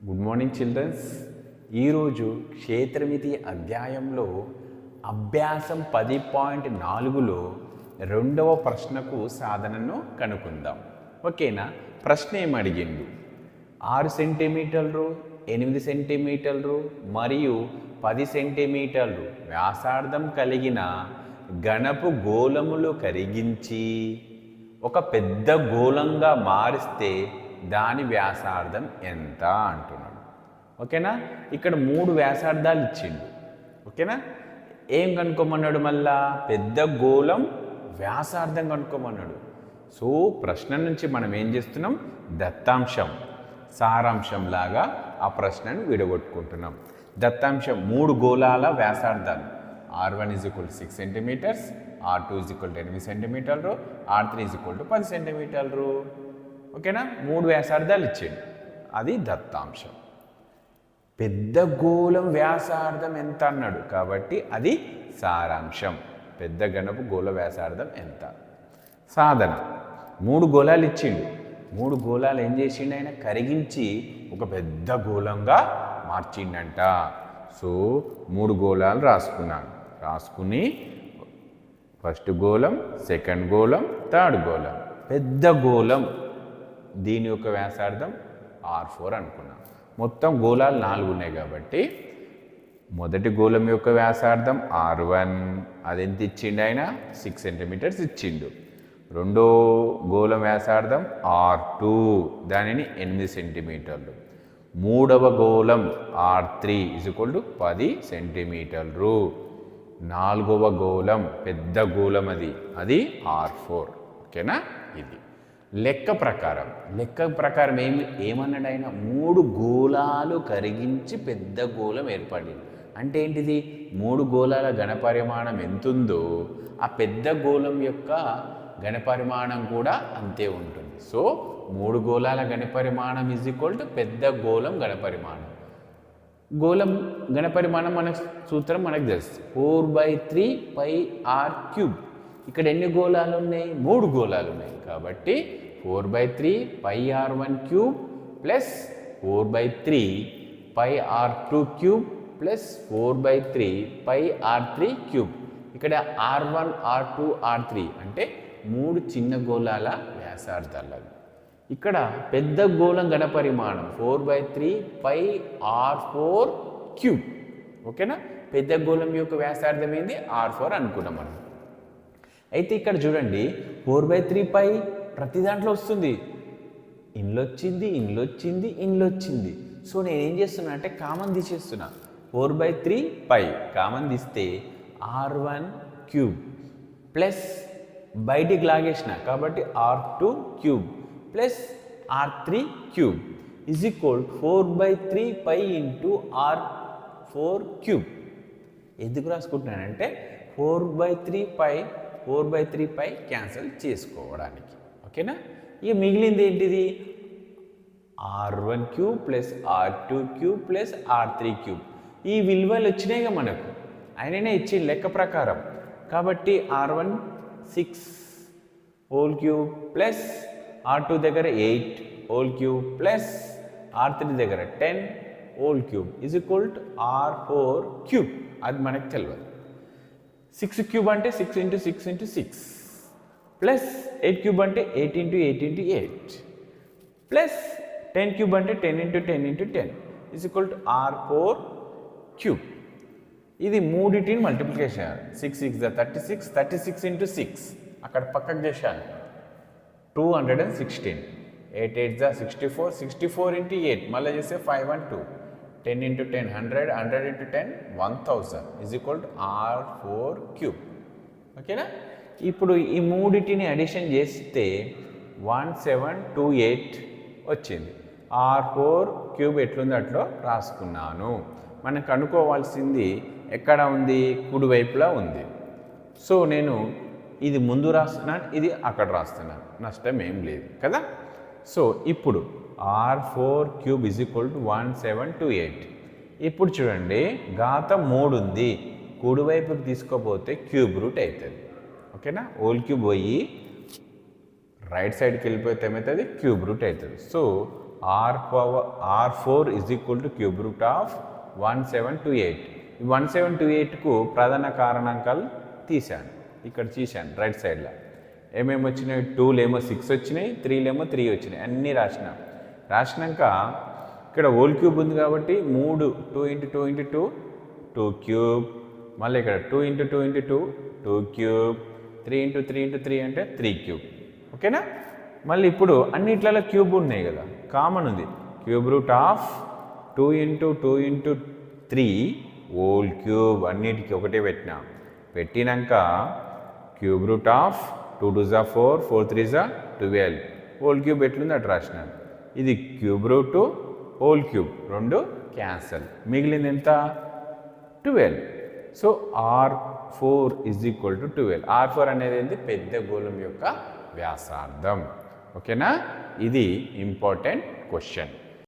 Good morning children's ఈరోజు క్షేత్రమితి అధ్యాయంలో అభ్యాసం పది పాయింట్ నాలుగులో రెండవ ప్రశ్నకు సాధనను కనుక్కుందాం. ఓకేనా? ప్రశ్న ఏమడిగిండు ఆరు సెంటీమీటర్లు ఎనిమిది సెంటీమీటర్లు మరియు పది సెంటీమీటర్లు వ్యాసార్థం కలిగిన గణపు గోళములు కరిగించి ఒక పెద్ద గోళంగా మారిస్తే దాని వ్యాసార్థం ఎంత అంటున్నాడు. ఓకేనా? ఇక్కడ మూడు వ్యాసార్థాలు ఇచ్చిండు. ఓకేనా? ఏం కనుక్కోమన్నాడు మళ్ళా? పెద్ద గోళం వ్యాసార్థం కనుక్కోమన్నాడు. సో ప్రశ్న నుంచి మనం ఏం చేస్తున్నాం? దత్తాంశం సారాంశం లాగా ఆ ప్రశ్నను విడగొట్టుకుంటున్నాం. దత్తాంశం మూడు గోళాల వ్యాసార్థాలు. R one is equal six centimetres R two is equal ఎనిమిది సెంటీమీటర్లు R three is equal to పది సెంటీమీటర్లు. ఓకేనా? మూడు వ్యాసార్థాలు ఇచ్చేయండి. అది దత్తాంశం. పెద్ద గోళం వ్యాసార్థం ఎంత అన్నాడు? కాబట్టి అది సారాంశం. పెద్ద గణపు గోళ వ్యాసార్థం ఎంత? సాధన. మూడు గోళాలు ఇచ్చిండు. మూడు గోళాలు ఏం చేసిండు ఆయన? కరిగించి ఒక పెద్ద గోళంగా మార్చిండంట. సో మూడు గోళాలు రాసుకున్నాను రాసుకుని ఫస్ట్ గోళం సెకండ్ గోళం థర్డ్ గోళం. పెద్ద గోళం. దీని యొక్క వ్యాసార్థం ఆర్ ఫోర్ అనుకున్నాం. మొత్తం గోళాలు నాలుగు ఉన్నాయి కాబట్టి మొదటి గోళం యొక్క వ్యాసార్థం ఆర్ వన్. అది ఎంత ఇచ్చిండు ఆయన? సిక్స్ సెంటీమీటర్స్ ఇచ్చిండు. రెండో గోళం వ్యాసార్థం ఆర్ టూ. దానిని ఎనిమిది సెంటీమీటర్లు మూడవ గోళం R three is equal to పది సెంటీమీటర్లు నాలుగవ గోళం పెద్ద గోళం అది. అది ఆర్ ఫోర్. ఓకేనా? ఇది. లెక్క ప్రకారం. లెక్క ప్రకారం ఏమి ఏమన్నాడు ఆయన మూడు గోళాలు కరిగించి పెద్ద గోళం ఏర్పడింది. అంటే ఏంటిది? మూడు గోళాల ఘనపరిమాణం ఎంతుందో ఆ పెద్ద గోళం యొక్క ఘనపరిమాణం కూడా అంతే ఉంటుంది. సో మూడు గోళాల ఘనపరిమాణం ఈజ్ ఈక్వల్ టు పెద్ద గోళం ఘనపరిమాణం. గోళం ఘనపరిమాణం మన సూత్రం మనకు తెలుసు. Four by three pi R cube ఇక్కడ ఎన్ని గోళాలు ఉన్నాయి మూడు గోళాలు ఉన్నాయి కాబట్టి four by three pi R one cube plus four by three pi R two cube plus four by three pi R three cube. ఇక్కడ R one R two R three అంటే మూడు చిన్న గోళాల వ్యాసార్థాలు ఇక్కడ పెద్ద గోళం గణపరిమాణం four by three pi R four cube. ఓకేనా? పెద్ద గోళం యొక్క వ్యాసార్థం ఏంది? ఆర్ ఫోర్ అనుకున్నాం మనం. అయితే ఇక్కడ చూడండి ఫోర్ బై త్రీ పై ప్రతి దాంట్లో వస్తుంది. ఇండ్లు వచ్చింది ఇండ్లు వచ్చింది ఇండ్లు వచ్చింది సో నేను ఏం చేస్తున్నా అంటే common తీసేస్తున్నా. Four by three pi common తీస్తే ఆర్ వన్ క్యూబ్ ప్లస్ బయటికి లాగేసిన. కాబట్టి R two cube plus R three cube is equal four by three pi into R four cube ఎందుకు రాసుకుంటున్నానంటే four by three pi four by three pi cancel చేసుకోవడానికి. ఓకేనా? ఇక మిగిలింది ఏంటిది? R one cube plus R two cube plus R three cube. ఈ విలువలు వచ్చినాయిగా మనకు. ఆయననే ఇచ్చి లెక్క ప్రకారం. కాబట్టి R one six whole cube plus R two దగ్గర eight whole cube plus R three దగ్గర ten whole cube is equal to R four cube. అది మనకు తెలియదు సిక్స్ క్యూబ్ అంటే six into six into six plus eight cube అంటే eight into eight into eight plus ten cube అంటే ten into ten into ten is equal to R four cube ఇది మూడింటిని multiplication six six thirty six thirty six into six అక్కడ పక్కకు చేశాను two hundred and sixteen eight eight జా sixty four sixty four into eight మళ్ళీ చేస్తే five one two ten into ten hundred hundred into ten one thousand is equal to R four cube ఓకేనా? ఇప్పుడు ఈ మూడిటిని అడిషన్ చేస్తే one seven two eight వచ్చింది. R four cube ఎట్లుంది అట్లో రాసుకున్నాను. మనం కనుక్కోవాల్సింది ఎక్కడ ఉంది? కుడివైపులా ఉంది. సో నేను ఇది ముందు రాస్తున్నాను ఇది అక్కడ రాస్తున్నాను. నష్టం ఏం లేదు. కదా? సో ఇప్పుడు R four cube is equal to one seven two eight ఇప్పుడు చూడండి ఘాతం మూడు ఉంది. కుడివైపుకి తీసుకోపోతే క్యూబ్ రూట్ అవుతుంది ఓకేనా? ఓల్ క్యూబ్ పోయి రైట్ సైడ్కి వెళ్ళిపోతే ఏమవుతుంది క్యూబ్ రూట్ అవుతుంది so R power R four is equal to cube root of one seven two eight ఈ వన్ సెవెన్ టూ ఎయిట్కు ప్రధాన కారణాంకాలు తీశాను. ఇక్కడ తీశాను రైట్ సైడ్లో ఏమేమి వచ్చినాయి? టూలేమో సిక్స్ వచ్చినాయి త్రీలేమో త్రీ వచ్చినాయి. అన్నీ రాసిన. రాసినాక ఇక్కడ హోల్ క్యూబ్ ఉంది కాబట్టి మూడు two into two into two two cube మళ్ళీ ఇక్కడ two into two into two two cube three into three into three అంటే త్రీ క్యూబ్ ఓకేనా? మళ్ళీ ఇప్పుడు అన్నిట్లలో క్యూబ్ ఉన్నాయి కదా. కామన్ ఉంది. Cube root of two into two into three whole cube అన్నిటికీ ఒకటే పెట్టినా. పెట్టినాక cube root of two two జా ఫోర్ ఫోర్ త్రీ జా ట్వెల్వ్. హోల్ క్యూబ్ ఎట్లుంది? అటు రాసినాను ఇది క్యూబ్ రూట్ హోల్ క్యూబ్ రెండు క్యాన్సల్. మిగిలింది ఎంత? Twelve. So R four is equal to twelve. R four అనేది ఏంటి పెద్ద గోళం యొక్క వ్యాసార్థం. ఓకేనా? ఇది ఇంపార్టెంట్ క్వశ్చన్.